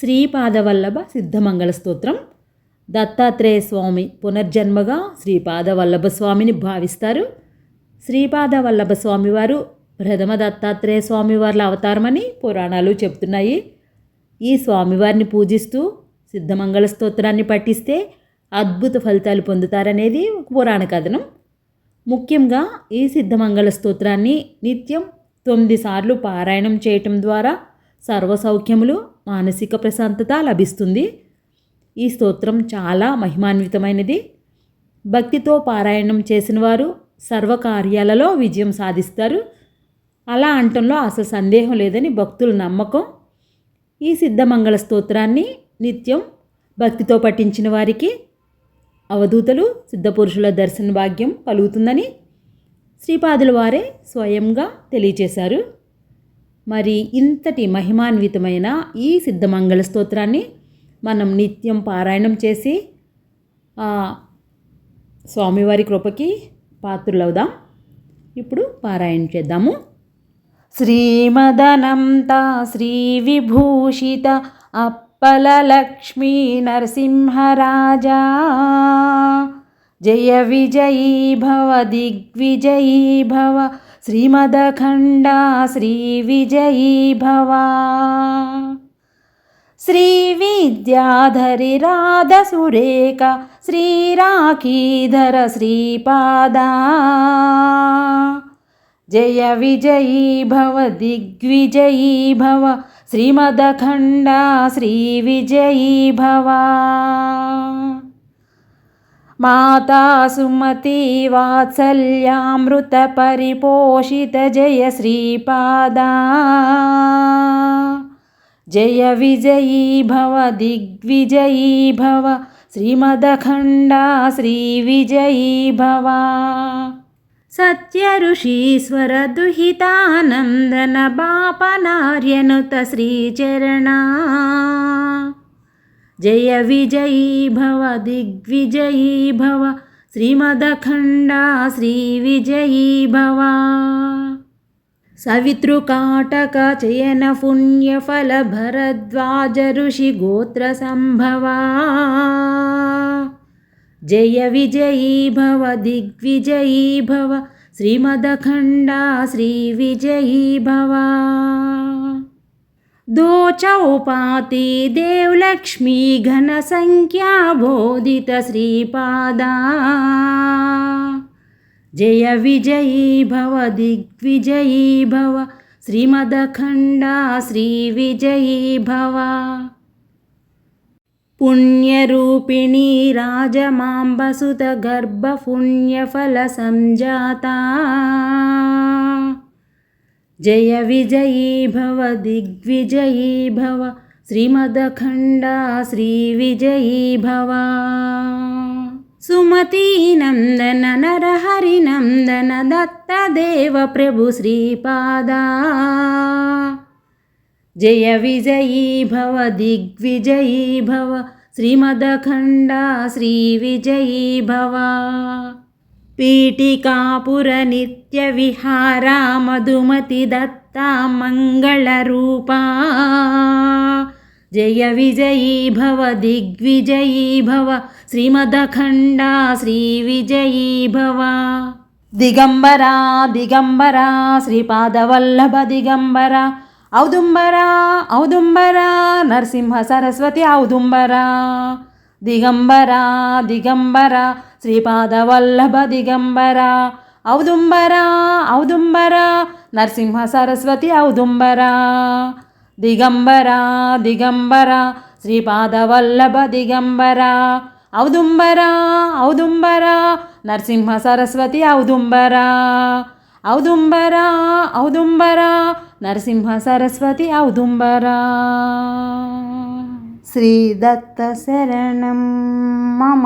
శ్రీపాదవల్లభ సిద్ధమంగళ స్తోత్రం. దత్తాత్రేయ స్వామి పునర్జన్మగా శ్రీపాదవల్లభ స్వామిని భావిస్తారు. శ్రీపాదవల్లభ స్వామివారు ప్రథమ దత్తాత్రేయ స్వామివార్ల అవతారమని పురాణాలు చెప్తున్నాయి ఈ స్వామివారిని పూజిస్తూ సిద్ధమంగళ స్తోత్రాన్ని పఠిస్తే అద్భుత ఫలితాలు పొందుతారనేది ఒక పురాణ కథనం. ముఖ్యంగా ఈ సిద్ధమంగళ స్తోత్రాన్ని నిత్యం తొమ్మిది సార్లు పారాయణం చేయటం ద్వారా సర్వసౌఖ్యములు మానసిక ప్రశాంతత లభిస్తుంది. ఈ స్తోత్రం చాలా మహిమాన్వితమైనది. భక్తితో పారాయణం చేసిన వారు సర్వకార్యాలలో విజయం సాధిస్తారు. అలా అంటంలో అసలు సందేహం లేదని భక్తుల నమ్మకం. ఈ సిద్ధమంగళ స్తోత్రాన్ని నిత్యం భక్తితో పఠించిన వారికి అవధూతలు సిద్ధపురుషుల దర్శన భాగ్యం కలుగుతుందని శ్రీపాదుల వారే స్వయంగా తెలియచేశారు. మరి ఇంతటి మహిమాన్వితమైన ఈ సిద్ధమంగళ స్తోత్రాన్ని మనం నిత్యం పారాయణం చేసి స్వామివారి కృపకి పాత్రులవుదాం. ఇప్పుడు పారాయణ చేద్దాము. శ్రీమదనంత శ్రీ విభూషిత అప్పలలక్ష్మీ నరసింహరాజా జయ విజయీ భవ దిగ్విజయీ భవ శ్రీమదఖండా శ్రీ విజయీ భవ. శ్రీ విద్యాధరి రాధసురేఖ శ్రీరాఖీధర శ్రీపాదా. జయ విజయీ భవ దిగ్విజయీ భవ. శ్రీమదఖండా శ్రీ విజయీ భవ మాతా సుమతి వాత్సల్యామృత పరిపోషిత జయ శ్రీపాదా. జయ విజయీ భవ దిగ్విజయీ భవ శ్రీమదఖండా శ్రీ విజయీ భవ. సత్యఋషీశ్వర దుహితానందన బాపనార్యనుత శ్రీచరణా జయ విజయీ భవ దిగ్విజయీ భవ శ్రీమదఖండా శ్రీ విజయీ దోచౌపాతి దేవలక్ష్మీ ఘన సంఖ్యా బోధిత శ్రీపాదా జయ విజయీ భవ దిగ్విజయీ భవ శ్రీమదఖండా శ్రీ విజయీ భవ పుణ్యరూపిణీ రాజమాంబసుత గర్భపుణ్యఫల సంజాతా जय विजयी भव दिग्विजयी भव श्रीमदखण्डा श्रीविजयी भव पुण्यरूपिणी राजमाम्बसुतगर्भपुण्यफलसञ्जाता जय विजयी भव दिग्विजयी भव श्रीमदखण्डा श्रीविजयी भव सुमतीनन्दन नरहरिनन्दन दत्तदेव प्रभु श्रीपादा जय विजयी भव दिग्विजयी भव श्रीमदखण्डा श्रीविजयी भव पीठिकापुरनित्यविहारा मधुमति दत्ता मङ्गलरूपा जय विजयी भव दिग्विजयी भव श्रीमदखण्डा श्रीविजयी भव दिगम्बरा दिगम्बरा श्रीपादवल्लभ दिगम्बरा औदुम्बरा औदुम्बरा नरसिंह सरस्वती औदुम्बरा దిగంబరా దిగంబరా శ్రీపాదవల్లభ దిగంబరా ఔదుంబరా ఔదుంబరా నరసింహ సరస్వతి ఔదుంబరా దిగంబరా దిగంబరా శ్రీపాదవల్లభ దిగంబరా ఔదుంబరా ఔదుంబరా నరసింహ సరస్వతి ఔదుంబరా ఔదుంబరా ఔదుంబరా నరసింహ సరస్వతి ఔదుంబరా శ్రీదత్త శరణం మమ.